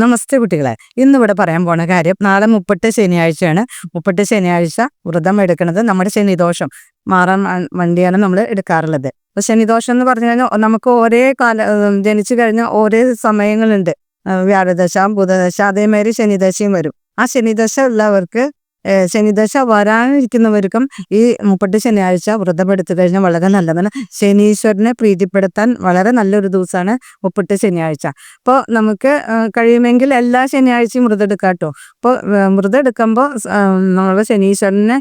നമസ്തേ കുട്ടികളെ. ഇന്നിവിടെ പറയാൻ പോണ കാര്യം നാളെ മുപ്പട്ട് ശനിയാഴ്ചയാണ്. മുപ്പട്ട് ശനിയാഴ്ച വ്രതം എടുക്കുന്നത് നമ്മുടെ ശനിദോഷം. മാറാൻ വണ്ടിയാണ് നമ്മൾ എടുക്കാറുള്ളത്. അപ്പൊ ശനിദോഷം എന്ന് പറഞ്ഞു കഴിഞ്ഞാൽ നമുക്ക് ഒരേ കാല ജനിച്ചു കഴിഞ്ഞ ഒരേ സമയങ്ങളുണ്ട്. വ്യാഴദശ ബുധദശ അതേമാതിരി ശനിദശയും വരും. ആ ശനിദശ ഉള്ളവർക്ക് ശനിദശ വരാനിരിക്കുന്നവർക്കും ഈ മുപ്പട്ട് ശനിയാഴ്ച വ്രതം എടുത്തു കഴിഞ്ഞാൽ വളരെ നല്ലതാണ്. ശനീശ്വരനെ പ്രീതിപ്പെടുത്താൻ വളരെ നല്ലൊരു ദിവസമാണ് മുപ്പട്ട് ശനിയാഴ്ച. അപ്പോൾ നമുക്ക് കഴിയുമെങ്കിൽ എല്ലാ ശനിയാഴ്ചയും വ്രതം എടുക്കാം കേട്ടോ. അപ്പോൾ വ്രതം എടുക്കുമ്പോൾ നമ്മൾ ശനീശ്വരനെ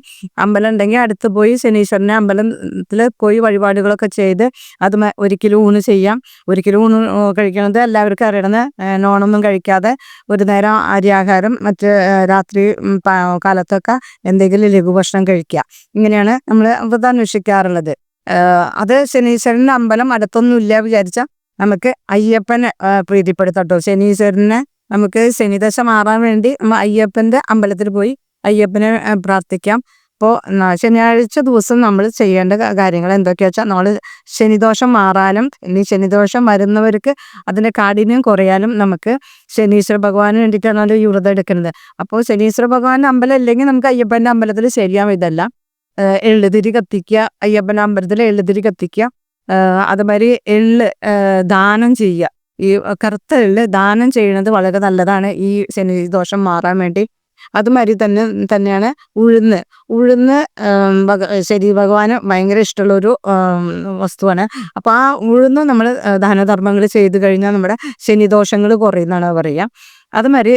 അമ്പലം ഉണ്ടെങ്കിൽ അടുത്ത് പോയി ശനീശ്വരനെ അമ്പലത്തിൽ പോയി വഴിപാടുകളൊക്കെ ചെയ്ത് അത് ഒരിക്കലും ഊണ് ചെയ്യാം. ഒരിക്കലും ഊണ് കഴിക്കുന്നത് എല്ലാവർക്കും അറിയണത് നോണൊന്നും കഴിക്കാതെ ഒരു നേരം അരിയാഹാരം മറ്റ് രാത്രി ഉം, കാലത്തൊക്കെ എന്തെങ്കിലും ലഘുഭക്ഷണം കഴിക്കുക. ഇങ്ങനെയാണ് നമ്മൾ വ്രതം അന്വേഷിക്കാറുള്ളത്. അത് ശനീശ്വരന്റെ അമ്പലം അടുത്തൊന്നും ഇല്ല വിചാരിച്ചാൽ നമുക്ക് അയ്യപ്പനെ പ്രീതിപ്പെടുത്തട്ടോ. പ്രീതിപ്പെടുത്താം ശനീശ്വരനെ നമുക്ക് ശനിദശ മാറാൻ വേണ്ടി അയ്യപ്പന്റെ അമ്പലത്തിൽ പോയി അയ്യപ്പനെ പ്രാർത്ഥിക്കാം. അപ്പോൾ ശനിയാഴ്ച ദിവസം നമ്മൾ ചെയ്യേണ്ട കാര്യങ്ങൾ എന്തൊക്കെയാ വെച്ചാൽ നമ്മൾ ശനിദോഷം മാറാനും ഇനി ശനിദോഷം വരുന്നവർക്ക് അതിന്റെ കാഠിന്യം കുറയാനും നമുക്ക് ശനീശ്വര ഭഗവാന് വേണ്ടിയിട്ടാണ് ഈ വ്രതം എടുക്കുന്നത്. അപ്പോൾ ശനീശ്വര ഭഗവാന്റെ അമ്പലം ഇല്ലെങ്കിൽ നമുക്ക് അയ്യപ്പന്റെ അമ്പലത്തിൽ ശരിയാവും ഇതല്ല. എള്ളുതിരി കത്തിക്കുക അയ്യപ്പന്റെ അമ്പലത്തിൽ എള്ളുതിരി കത്തിക്കുക. അതുമാതിരി എള്ള് ദാനം ചെയ്യുക. ഈ കറുത്ത എള്ള് ദാനം ചെയ്യുന്നത് വളരെ നല്ലതാണ് ഈ ശനി ദോഷം മാറാൻ വേണ്ടി. അതുമാതിരി തന്നെ തന്നെയാണ് ഉഴുന്ന്. ഉഴുന്ന് ശരി ഭഗവാന് ഭയങ്കര ഇഷ്ടമുള്ള ഒരു വസ്തുവാണ്. അപ്പോൾ ആ ഉഴുന്ന് നമ്മൾ ദാനധർമ്മങ്ങൾ ചെയ്തു കഴിഞ്ഞാൽ നമ്മുടെ ശനിദോഷങ്ങൾ കുറയുന്നതാണ് പറയുക. അതുമാതിരി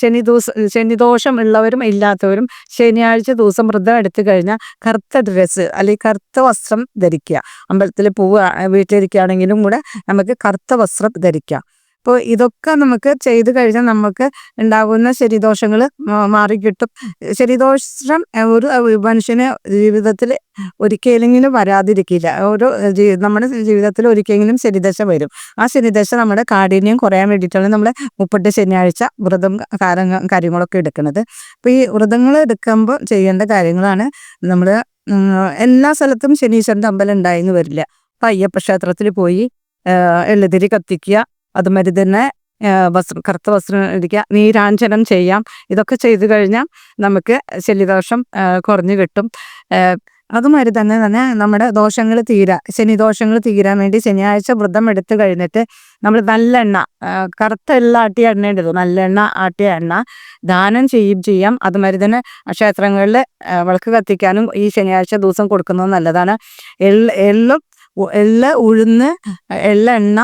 ശനി ദിവസം ശനിദോഷം ഉള്ളവരും ഇല്ലാത്തവരും ശനിയാഴ്ച ദിവസം വ്രതം എടുത്തു കഴിഞ്ഞാൽ കറുത്ത ഡ്രസ്സ് അല്ലെങ്കിൽ കറുത്ത വസ്ത്രം ധരിക്കുക. അമ്പലത്തിൽ പോവുക വീട്ടിലിരിക്കുകയാണെങ്കിലും കൂടെ നമുക്ക് കറുത്ത വസ്ത്രം ധരിക്കാം. അപ്പോൾ ഇതൊക്കെ നമുക്ക് ചെയ്തു കഴിഞ്ഞാൽ നമുക്ക് ഉണ്ടാകുന്ന ശരിദോഷങ്ങൾ മാറിക്കിട്ടും. ശരിദോഷം ഒരു മനുഷ്യന് ജീവിതത്തിൽ ഒരിക്കലെങ്കിലും വരാതിരിക്കില്ല. ജീ- നമ്മുടെ ജീവിതത്തിൽ ഒരിക്കലെങ്കിലും ശനിദശ വരും. ആ ശനിദശ നമ്മുടെ കാഠിന്യം കുറയാൻ വേണ്ടിയിട്ടാണ് നമ്മൾ മുപ്പട്ട് ശനിയാഴ്ച വ്രതം കാര്യങ്ങൾ കാര്യങ്ങളൊക്കെ എടുക്കുന്നത്. അപ്പോൾ ഈ വ്രതങ്ങൾ എടുക്കുമ്പോൾ ചെയ്യേണ്ട കാര്യങ്ങളാണ് നമ്മൾ എല്ലാ സ്ഥലത്തും ശനീശ്വരന്റെ അമ്പലം ഉണ്ടായെന്ന് വരില്ല. അപ്പം അയ്യപ്പ ക്ഷേത്രത്തിൽ പോയി എള്ളുതിരി കത്തിക്കുക അതുമാതിരി തന്നെ വസ്ത്രം കറുത്ത വസ്ത്രം ഇരിക്കുക നീരാഞ്ജനം ചെയ്യാം. ഇതൊക്കെ ചെയ്തു കഴിഞ്ഞാൽ നമുക്ക് ശല്യദോഷം കുറഞ്ഞു കിട്ടും. അതുമാതിരി തന്നെ തന്നെ നമ്മുടെ ദോഷങ്ങൾ തീരാ ശനിദോഷങ്ങൾ തീരാൻ വേണ്ടി ശനിയാഴ്ച വ്രതം എടുത്തു കഴിഞ്ഞിട്ട് നമ്മൾ നല്ലെണ്ണ കറുത്ത എല്ലാം ആട്ടിയ എണ്ണ ഉണ്ടല്ലോ നല്ലെണ്ണ ആട്ടിയ എണ്ണ ദാനം ചെയ്യും ചെയ്യാം. അതുമാതിരി തന്നെ ക്ഷേത്രങ്ങളിൽ വിളക്ക് കത്തിക്കാനും ഈ ശനിയാഴ്ച ദിവസം കൊടുക്കുന്നത് നല്ലതാണ്. എള്ള് എള്ളും എള്ള് ഉഴുന്ന് എള്ളെണ്ണ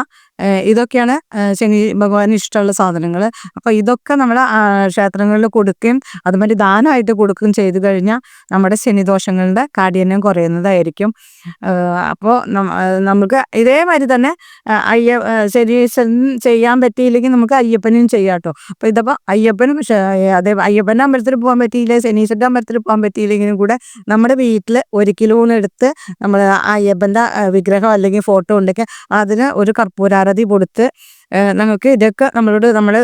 ഇതൊക്കെയാണ് ശനി ഭഗവാന് ഇഷ്ടമുള്ള സാധനങ്ങൾ അപ്പൊ ഇതൊക്കെ നമ്മൾ ക്ഷേത്രങ്ങളിൽ കൊടുക്കുകയും അതുമാതിരി ദാനമായിട്ട് കൊടുക്കുകയും ചെയ്തു കഴിഞ്ഞാൽ നമ്മുടെ ശനിദോഷങ്ങളുടെ കാഠിന്യം കുറയുന്നതായിരിക്കും. അപ്പോൾ നമുക്ക് ഇതേമാതിരി തന്നെ അയ്യ ശനി ചെയ്യാൻ പറ്റിയില്ലെങ്കിൽ നമുക്ക് അയ്യപ്പനും ചെയ്യാം കേട്ടോ. അപ്പൊ ഇതപ്പോൾ അയ്യപ്പനും അതേ അയ്യപ്പന്റെ അമ്പലത്തിൽ പോകാൻ പറ്റിയില്ല ശനീശ്വരന്റെ അമ്പലത്തിൽ പോകാൻ പറ്റിയില്ലെങ്കിലും കൂടെ നമ്മുടെ വീട്ടിൽ ഒരു കിലോണെടുത്ത് നമ്മൾ അയ്യപ്പന്റെ വിഗ്രഹം അല്ലെങ്കിൽ ഫോട്ടോ ഉണ്ടെങ്കിൽ അതിന് ഒരു കർപ്പൂരാരതി കൊടുത്ത് നമുക്ക് ഇതൊക്കെ നമ്മളോട് നമ്മൾ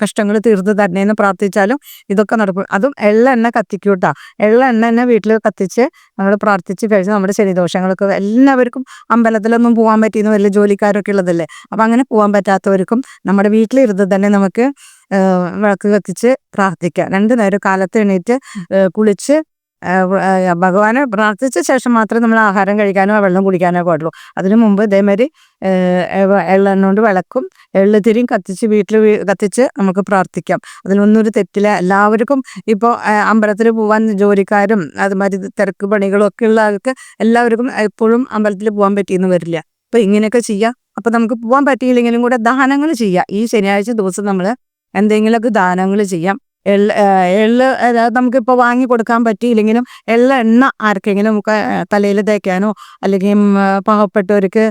കഷ്ടങ്ങൾ തീർത്ത് തരണേന്ന് പ്രാർത്ഥിച്ചാലും ഇതൊക്കെ നടക്കും. അതും എള്ള എണ്ണ കത്തിക്കൂട്ടാ. എള്ള എണ്ണ തന്നെ വീട്ടിൽ കത്തിച്ച് നമ്മൾ പ്രാർത്ഥിച്ച് കഴിച്ച് നമ്മുടെ ശനിദോഷങ്ങളൊക്കെ എല്ലാവർക്കും അമ്പലത്തിലൊന്നും പോകാൻ പറ്റിയെന്ന് വലിയ ജോലിക്കാരൊക്കെ ഉള്ളതല്ലേ? അപ്പം അങ്ങനെ പോകാൻ പറ്റാത്തവർക്കും നമ്മുടെ വീട്ടിലിരുന്ന് തന്നെ നമുക്ക് വിളക്ക് കത്തിച്ച് പ്രാർത്ഥിക്കാം. രണ്ട് നേരം കാലത്ത് എണീറ്റ് കുളിച്ച് ഭഗവാനെ പ്രാർത്ഥിച്ച ശേഷം മാത്രമേ നമ്മൾ ആഹാരം കഴിക്കാനോ വെള്ളം കുടിക്കാനോ പാടുള്ളൂ. അതിനു മുമ്പ് ഇതേമാതിരി എള്ളെണ്ണോണ്ട് വിളക്കും എള്ളുതിരിയും കത്തിച്ച് വീട്ടിൽ കത്തിച്ച് നമുക്ക് പ്രാർത്ഥിക്കാം. അതിനൊന്നൊരു തെറ്റില്ല. എല്ലാവർക്കും ഇപ്പോൾ അമ്പലത്തിൽ പോകാൻ ജോലിക്കാരും അതുമാതിരി തിരക്ക് പണികളും ഒക്കെ ഉള്ള ആൾക്ക് എല്ലാവർക്കും എപ്പോഴും അമ്പലത്തിൽ പോകാൻ പറ്റിയെന്ന് വരില്ല. അപ്പൊ ഇങ്ങനെയൊക്കെ ചെയ്യാം. അപ്പൊ നമുക്ക് പോകാൻ പറ്റിയില്ലെങ്കിലും കൂടെ ദാനങ്ങൾ ചെയ്യാം. ഈ ശനിയാഴ്ച ദിവസം നമ്മൾ എന്തെങ്കിലുമൊക്കെ ദാനങ്ങൾ ചെയ്യാം. എള്ള് എള്ള് അതായത് നമുക്കിപ്പോൾ വാങ്ങി കൊടുക്കാൻ പറ്റിയില്ലെങ്കിലും എള്ള എണ്ണ ആർക്കെങ്കിലും നമുക്ക് തലയിൽ തേക്കാനോ അല്ലെങ്കിൽ പാവപ്പെട്ടവർക്ക്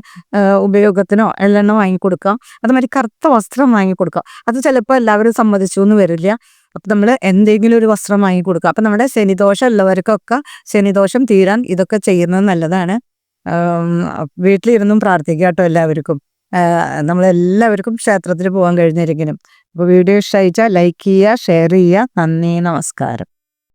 ഉപയോഗത്തിനോ എള്ളെണ്ണ വാങ്ങിക്കൊടുക്കാം അതുമാതിരി കറുത്ത വസ്ത്രം വാങ്ങിക്കൊടുക്കാം അത് ചിലപ്പോൾ എല്ലാവരും സമ്മതിച്ചു എന്ന് വരില്ല. അപ്പം നമ്മൾ എന്തെങ്കിലും ഒരു വസ്ത്രം വാങ്ങിക്കൊടുക്കുക അപ്പം നമ്മുടെ ശനിദോഷം ഉള്ളവർക്കൊക്കെ ശനിദോഷം തീരാൻ ഇതൊക്കെ ചെയ്യുന്നത് നല്ലതാണ്. വീട്ടിലിരുന്നും പ്രാർത്ഥിക്കുക കേട്ടോ എല്ലാവർക്കും. നമ്മളെല്ലാവർക്കും ക്ഷേത്രത്തിൽ പോകാൻ കഴിഞ്ഞിരിക്കണം അപ്പോൾ വീഡിയോ ഇഷ്ടമായിച്ചാൽ ലൈക്ക് ചെയ്യുക ഷെയർ ചെയ്യുക. നന്ദി നമസ്കാരം.